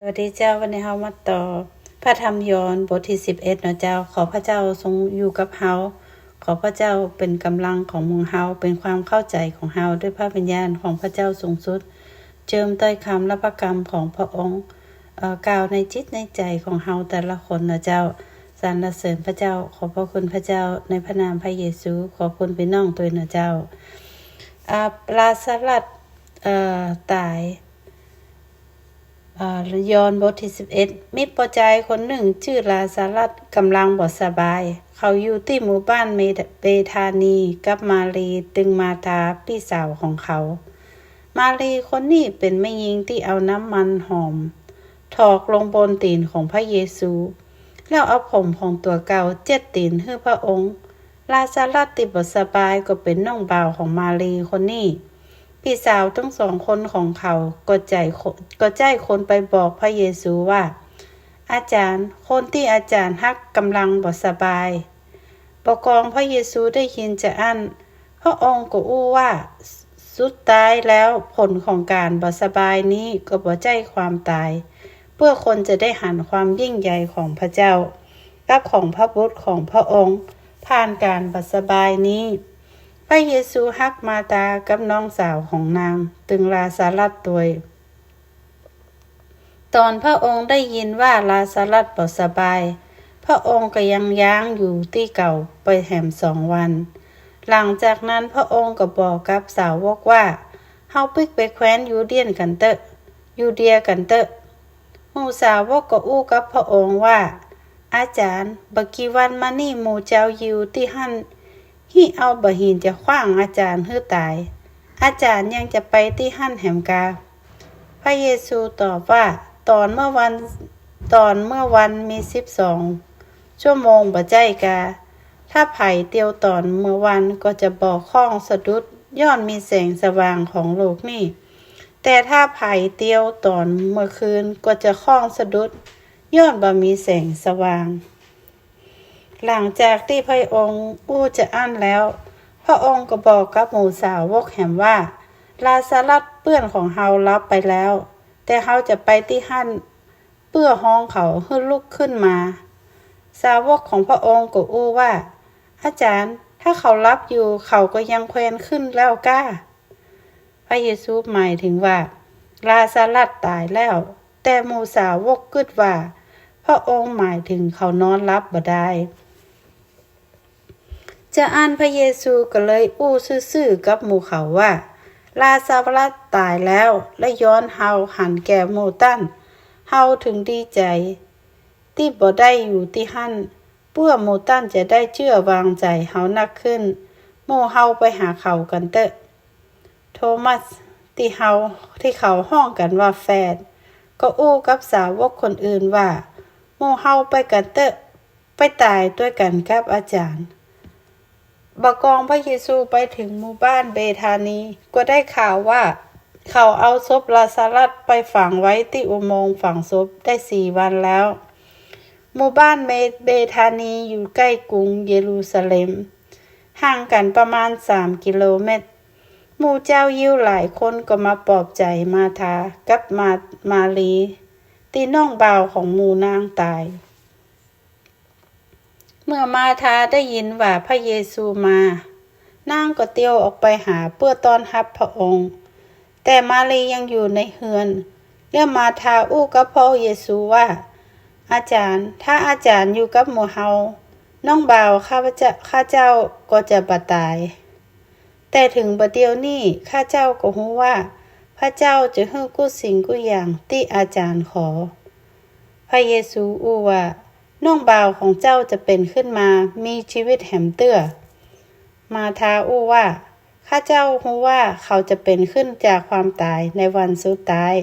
สวัสดีเจ้าวันนี้เฮามาต่อ พระธรรมยอนบทที่สิบเอ็ดเนาะเจ้า ขอพระเจ้าทรงอยู่กับเฮาขอพระเจ้าเป็นกำลังของมุงเฮาเป็นความเข้าใจของเฮาด้วยพระวิญญาณของพระเจ้าสูงสุด เจิมต้อยคำและประกรรมของพระองค์กล่าวในจิตในใจของเฮาแต่ละคนเนาะเจ้าสรรเสริญพระเจ้า ขอบพระคุณพระเจ้าในพระนามพระเยซู ขอบคุณพี่น้องตัวเนาะเจ้าอาลาสลัดตาย อ่ายอนบทที่สิบเอ็ดมิตรปอใจายคนหนึ่งชื่อลาซารัสกำลังบ่สบาย เขาอยู่ที่หมู่บ้านเมเบธานีกับมารีตึงมาตาพี่สาวของเขา มารีคนนี้เป็นแม่หญิงที่เอาน้ำมันหอม ถอกลงบนตีนของพระเยซู แล้วเอาผมของตัวเก่าเจ็ดตีนให้พระองค์ ลาซารัสติดบ่สบายก็เป็นน้องบ่าวของมารีคนนี้ พี่สาวทั้งสองคนของเขาก็ใจก็ใจคนไปบอกพระเยซูว่า อาจารย์ คนที่อาจารย์ฮักกำลังบสบายประกองพระเยซูได้ยินจะอั้นพระองค์ก็อู้ว่าสุดท้ายแล้วผลของการบสบายนี้ก็บ่ใจความตาย เพื่อคนจะได้หันความยิ่งใหญ่ของพระเจ้ากับของพระบุตรของพระองค์ ผ่านการบสบายนี้ พระเยซูฮักมาตากับน้องสาวของนาง ตึงลาซารัสตัวยตอนพระองค์ได้ยินว่าลาซารัสบ่สบาย พระองค์ก็ยังย้างอยู่ที่เก่าไปแหมสองวัน หลังจากนั้นพระองค์ก็บอกกับสาวกว่าเฮาปิกไปแคว้นยูเดียนกันเตอะยูเดียกันเตอะหมู่สาวกก็อู้กับพระองค์ว่า อาจารย์บักกี่วันมานี่หมู่เจ้ายิวที่หั่น ฮีเอาบะหินจะขว้างอาจารย์ฮือตาย อาจารย์ยังจะไปที่หั่นแหมกา พระเยซูตอบว่าตอนเมื่อวันตอนเมื่อวันมีสิบสองชั่วโมงบ่ใจกา ถ้าไผ่เตียวตอนเมื่อวันก็จะบอกข้องสะดุดย้อนมีแสงสว่างของโลกนี่ แต่ถ้าไผ่เตียวตอนเมื่อคืนก็จะข้องสะดุดย้อนบ่มีแสงสว่าง หลังจากที่พระองค์อู้จะอั้นแล้ว พระองค์ก็บอกกับหมู่สาวกแหมว่า ลาซารัสเปื้อนของเฮารับไปแล้ว แต่เฮาจะไปที่หั่นเปื้อห้องเขาให้ลุกขึ้นมา สาวกของพระองค์ก็อู้ว่า อาจารย์ถ้าเขารับอยู่เขาก็ยังแควนขึ้นแล้วก้า พระเยซูหมายถึงว่า ลาซารัสตายแล้ว แต่มูสาวกกึดว่า พระองค์หมายถึงเขานอนรับบ่ได้ จะอ่านพระเยซูก็เลยอู้ซื่อๆกับหมู่เขาว่า ลาซาบรัสตายแล้วและย้อนเฮาหันแก่หมู่ตั้นเฮาถึงดีใจ ที่บ่ได้อยู่ที่หั่นเพื่อหมู่ตั้นจะได้เชื่อวางใจเฮานักขึ้นหมู่เฮาไปหาเขากันเตอะโทมัสที่เฮาที่เขาห้องกันว่าแฟนก็อู้กับสาวกคนอื่นว่าหมู่เฮาไปกันเตอะไปตายด้วยกันกับอาจารย์ บกองพระเยซูไปถึงหมู่บ้านเบธานี ก็ได้ข่าวว่า เขาเอาศพลาซารัสไปฝังไว้ที่อุโมงค์ฝังศพได้สี่วันแล้ว หมู่บ้านเมเบธานีอยู่ใกล้กรุงเยรูซาเล็ม ห่างกันประมาณสามกิโลเมตร หมู่เจ้ายิวหลายคนก็มาปลอบใจมาทากับมามาลีที่น้องบ่าวของหมู่นางตาย เมื่อมาทาได้ยินว่าพระเยซูมานางก็เตียวออกไปหาเพื่อต้อนรับพระองค์ แต่มารียังอยู่ในเฮือนเรียกมาทาอู้กับพระเยซูว่า อาจารย์ ถ้าอาจารย์อยู่กับหมู่เฮาน้องบ่าวข้าพเจ้าข้าเจ้าก็จะบาตาย แต่ถึงบัดเดียวนี้ข้าเจ้าก็รู้ว่า พระเจ้าจะให้กู้สิ่งกู้อย่างที่อาจารย์ขอ พระเยซูอู้ว่า น้องบ่าวของเจ้าจะเป็นขึ้นมามีชีวิตแหมเตื้อ มาทาอู้ว่า ข้าเจ้ารู้ว่าเขาจะเป็นขึ้นจากความตายในวันสุดท้าย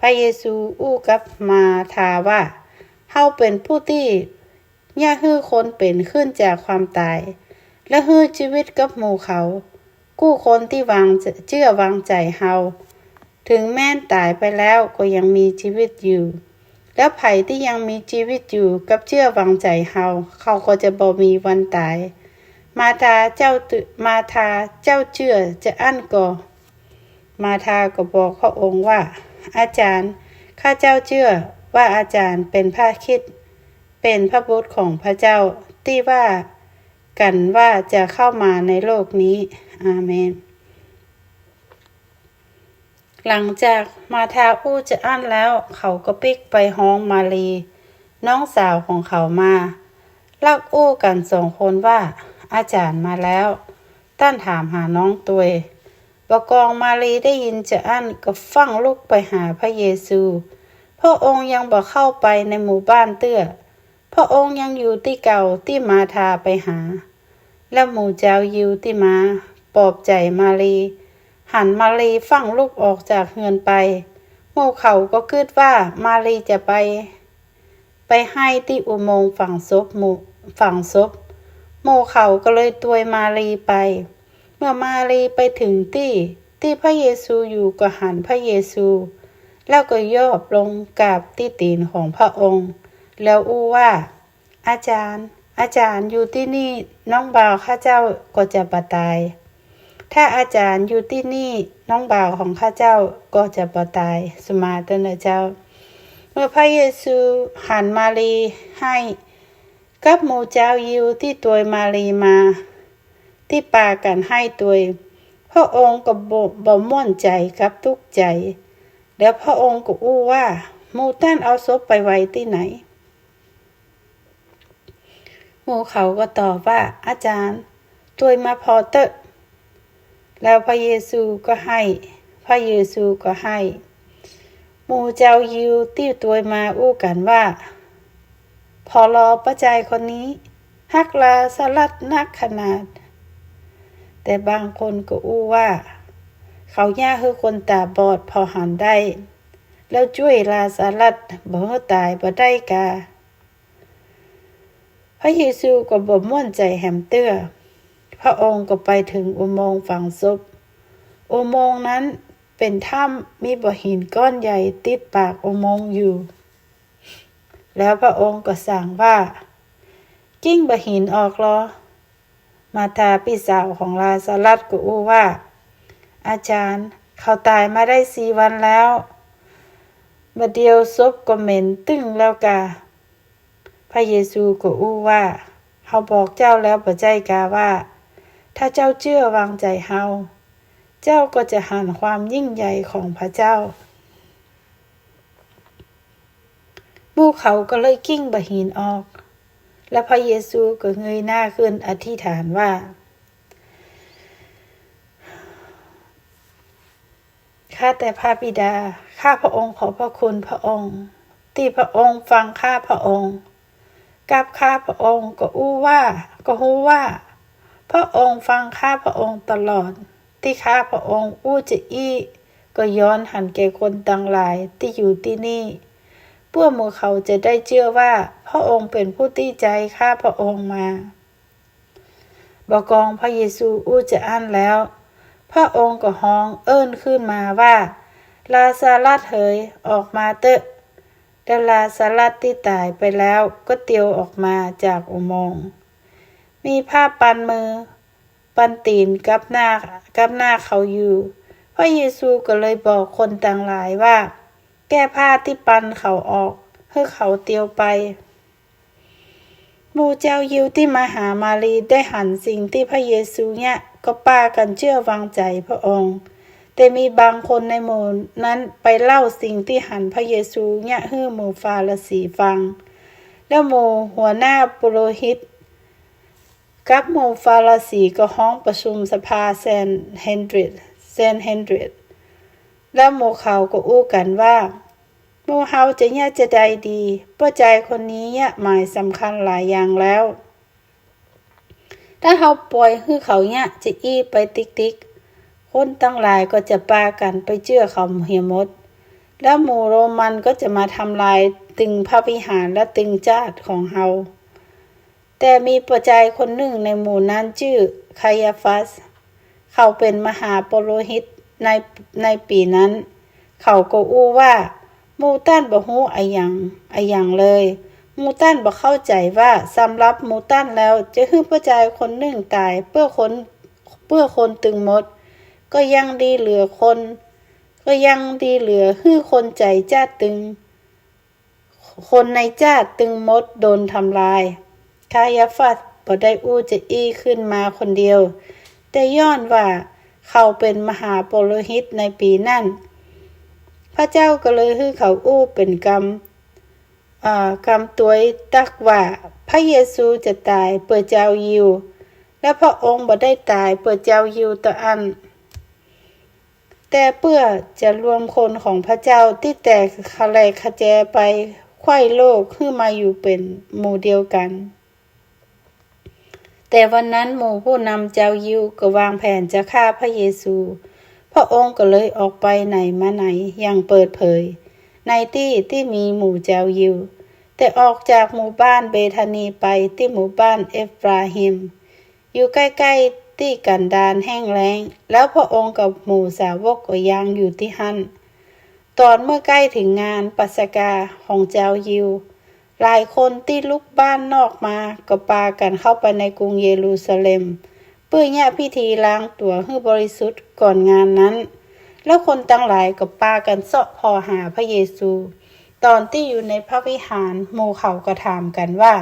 พระเยซูอู้กับมาทาว่าเฮาเป็นผู้ที่ย่าฮื้อคนเป็นขึ้นจากความตาย และฮื้อชีวิตกับหมู่เขา กู้คนที่วางเชื่อวางใจเฮาถึงแม่นตายไปแล้วก็ยังมีชีวิตอยู่ แล้วไผ่ที่ยังมีชีวิตอยู่กับเชื่อวางใจเฮาเขาก็จะบ่มีวันตาย มาทาเจ้ามาทาเจ้าเชื่อจะอั้นก่อมาทาก็บอกพระองค์ว่า อาจารย์ข้าเจ้าเชื่อว่าอาจารย์เป็นพระคิด เป็นพระบุตรของพระเจ้าที่ว่ากันว่าจะเข้ามาในโลกนี้ อาเมน หลังจากมาทาอู้จะอั้นแล้ว เขาก็ปิกไปห้องมาลี น้องสาวของเขามาลักอู้กันสองคนว่า อาจารย์มาแล้ว ต้านถามหาน้องตัวบกองมาลีได้ยินจะอั้นก็ฟังลุกไปหาพระเยซูพระองค์ยังบอกเข้าไปในหมู่บ้านเตื้อ พระองค์ยังอยู่ที่เก่าที่มาทาไปหา และหมู่เจ้ายิวที่มา ปลอบใจมาลี หันมาลีฟั่งลูกออกจากเงินไปหมู่เขาก็คิดว่ามาลีจะไป ไปให้ที่อุโมงค์ฝั่งศพหมู่ฝั่งศพหมู่เขาก็เลยตวยมาลีไป เมื่อมาลีไปถึงที่ที่พระเยซูอยู่ก็หันพระเยซู แล้วก็ยอบลงกราบที่ตีนของพระองค์ แล้วอู้ว่า อาจารย์ อาจารย์อยู่ที่นี่น้องบ่าวข้าเจ้าก็จะบาตาย ถ้าอาจารย์อยู่ที่นี่น้องบ่าวของข้าเจ้าก็จะบาตายสมาตนะเจ้า เมื่อพระเยซูหันมาลีให้กับหมู่เจ้ายิวที่ตัวมาลีมา ที่ปากันให้ตัวพระองค์ก็บ่บม่วนใจกับทุกใจ แล้วพระองค์ก็อู้ว่าหมู่ต้านเอาศพไปไว้ที่ไหนหมู่เขาก็ตอบว่าอาจารย์ตัวมาพอเตอะ แล้วพระเยซูก็ให้ พระเยซูก็ให้หมู่เจ้ายิวที่ตัวมาอู้กันว่า พอรอประจายคนนี้ฮักลาสลัดนักขนาด แต่บางคนก็อู้ว่า เขาย่าคือคนตาบอดพอหันได้ แล้วช่วยลาสลัดบ่ให้ตายบ่ได้กา พระเยซูก็บ่ม่วนใจแหมเตื้อ พระองค์ก็ไปถึงอุโมงค์ฝังศพอุโมงค์นั้นเป็นถ้ำมีบ่อหินก้อนใหญ่ติดปากอุโมงค์อยู่ แล้วพระองค์ก็สั่งว่า กิ้งบ่อหินออกลอมาทาพี่สาวของลาซารัสก็อู้ว่า อาจารย์เขาตายมาได้สี่วันแล้วบัดเดียวศพก็เหม็นตึ้งแล้วกาพระเยซูก็อู้ว่า เขาบอกเจ้าแล้วปัจจัยกาว่า ถ้าเจ้าเชื่อวางใจเฮา เจ้าก็จะหันความยิ่งใหญ่ของพระเจ้าหมู่เขาก็เลยกิ้งบะหินออก และพระเยซูก็เงยหน้าขึ้นอธิษฐานว่า ข้าแต่พระบิดา ข้าพระองค์ขอพระคุณพระองค์ ที่พระองค์ฟังข้าพระองค์ กับข้าพระองค์ก็อู้ว่า ก็ฮู้ว่า พระองค์ฟังข้าพระองค์ตลอด ที่ข้าพระองค์อู้จะอี้ก็ย้อนหันแก่คนต่างหลายที่อยู่ที่นี่เพื่อหมู่เขาจะได้เชื่อว่า พระองค์เป็นผู้ที่ใจข้าพระองค์มาบอกองพระเยซูอู้จะอั้นแล้ว พระองค์ก็ห้องเอิ้นขึ้นมาว่า ลาซาลัสเฮยออกมาเตอะแล้วลาซาลัสที่ตายไปแล้วก็เตียวออกมาจากอุโมงค์ มีผ้าปันมือ ปันตีนกับหน้ากับหน้าเขาอยู่ พระเยซูก็เลยบอกคนต่างหลายว่า แก้ผ้าที่ปันเขาออกเพื่อเขาเตียวไปมูเจ้ายิวที่มาหามารีได้หันสิ่งที่พระเยซูเนี่ยก็ป้ากันเชื่อวางใจพระองค์ แต่มีบางคนในหมู่นั้นไปเล่าสิ่งที่หันพระเยซูเนี่ยให้หมู่ฟาริสีฟัง แล้วหมู่หัวหน้าปุโรหิต กับหมู่ฟาริสีก็ห้องประชุมสภาเซนเฮนดริดเซนเฮนดริดแล้วหมู่เขาก็อู้กันว่าหมู่เฮาจะเนี่ยจะใดดีเพราะใจคนนี้เนี่ยหมายสำคัญหลายอย่างแล้ว ถ้าเขาปล่อยให้เขาเนี่ยจะอี้ไปติ๊กติ๊กคนตั้งหลายก็จะปากันไปเชื่อเขาเหียมด แล้วหมู่โรมันก็จะมาทำลายตึงพระวิหารและตึงจาดของเฮา แต่มีประจายคนหนึ่งในหมู่นั้นชื่อคายาฟัส เขาเป็นมหาปโรหิตในในปีนั้น เขาก็อู้ว่า มูตันบ่ฮู้อะหยังอะหยังเลย มูตันบ่เข้าใจว่าสำหรับมูตันแล้วจะฮื้อประจายคนหนึ่งตายเพื่อคนเพื่อคนตึงหมด ก็ยังดีเหลือคน ก็ยังดีเหลือฮื้อคนใจจ้าตึง คนในจ้าตึงมดโดนทำลาย คายาฟัสบ่ได้อู้จะอี้ขึ้นมาคนเดียว แต่ย้อนว่าเขาเป็นมหาโปโลหิตในปีนั้นพระเจ้าก็เลยฮื้เขาอู้เป็นกรรมกรรมตัวตักว่า พระเยซูจะตายเปิดเจ้ายิว และพระองค์บ่ได้ตายเปิดเจ้ายิวตะอัน แต่เพื่อจะรวมคนของพระเจ้าที่แตกคะแลขะแจไปไข้โลกขึ้นมาอยู่เป็นหมู่เดียวกัน แต่วันนั้นหมู่ผู้นำเจ้ายิวก็วางแผนจะฆ่าพระเยซู พระองค์ก็เลยออกไปไหนมาไหนอย่างเปิดเผย ในที่ที่มีหมู่เจ้ายิว แต่ออกจากหมู่บ้านเบธานีไปที่หมู่บ้านเอฟราฮิม อยู่ใกล้ๆที่กันดานแห้งแล้ง แล้วพระองค์กับหมู่สาวกก็ยังอยู่ที่หันตอนเมื่อใกล้ถึงงานปัสกาของเจ้ายิว หลายคนที่ลุกบ้านนอกมาก็ปากันเข้าไปในกรุงเยรูซาเล็มเพื่อแย่พิธีล้างตัวให้บริสุทธิ์ก่อนงานนั้น แล้วคนตั้งหลายก็ปากันเสาะพอหาพระเยซู ตอนที่อยู่ในพระวิหารหมู่เขาก็ถามกันว่า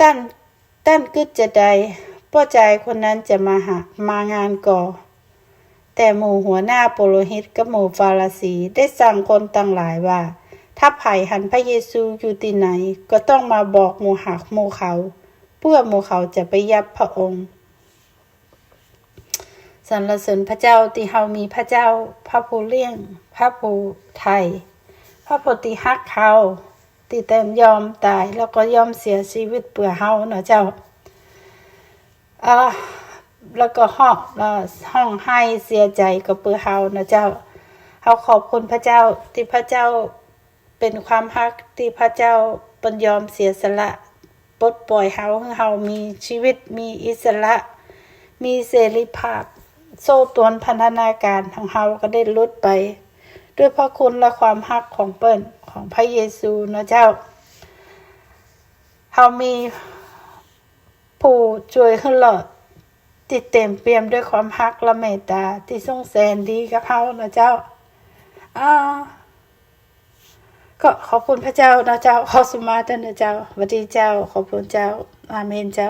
ตั้นตั้นกึดจะใดป้อใจคนนั้นจะมาหามางานก่อ แต่หมู่หัวหน้าโปโลหิตกับหมู่ฟาราสีได้สั่งคนตั้งหลายว่า ถ้าไผ่หันพระเยซูอยู่ที่ไหน ก็ต้องมาบอกหมู่หักหมู่เขา เพื่อหมู่เขาจะไปยับพระองค์สรรเสริญพระเจ้าที่เฮามีพระเจ้า พระผู้เลี้ยง พระผู้ไทย พระผู้ที่ฮักเขาที่เต็มยอมตายแล้วก็ยอมเสียชีวิตเพื่อเฮาเนาะเจ้าอ่าแล้วก็ห้องห้องให้เสียใจกับเพื่อเฮาเนาะเจ้าเฮาขอบคุณพระเจ้าที่พระเจ้า เป็นความฮักที่พระเจ้าปนยอมเสียสละปลดปล่อยเฮาเฮามีชีวิตมีอิสระ มีเสรีภาพ โซ่ตวนพันธนาการของเฮาก็ได้ลดไป ด้วยพระคุณและความฮักของเปิ้นของพระเยซูนะเจ้าเฮามีผู้ช่วยขึ้นหลอดติดเต็มเปี่ยมด้วยความฮักและเมตตาที่ทรงแสนดีกับเฮานะเจ้าอ่า ก็ขอบคุณพระเจ้านะเจ้าขอสุมาธินะเจ้าสวัสดีเจ้า ขอบคุณเจ้า อาเมนเจ้า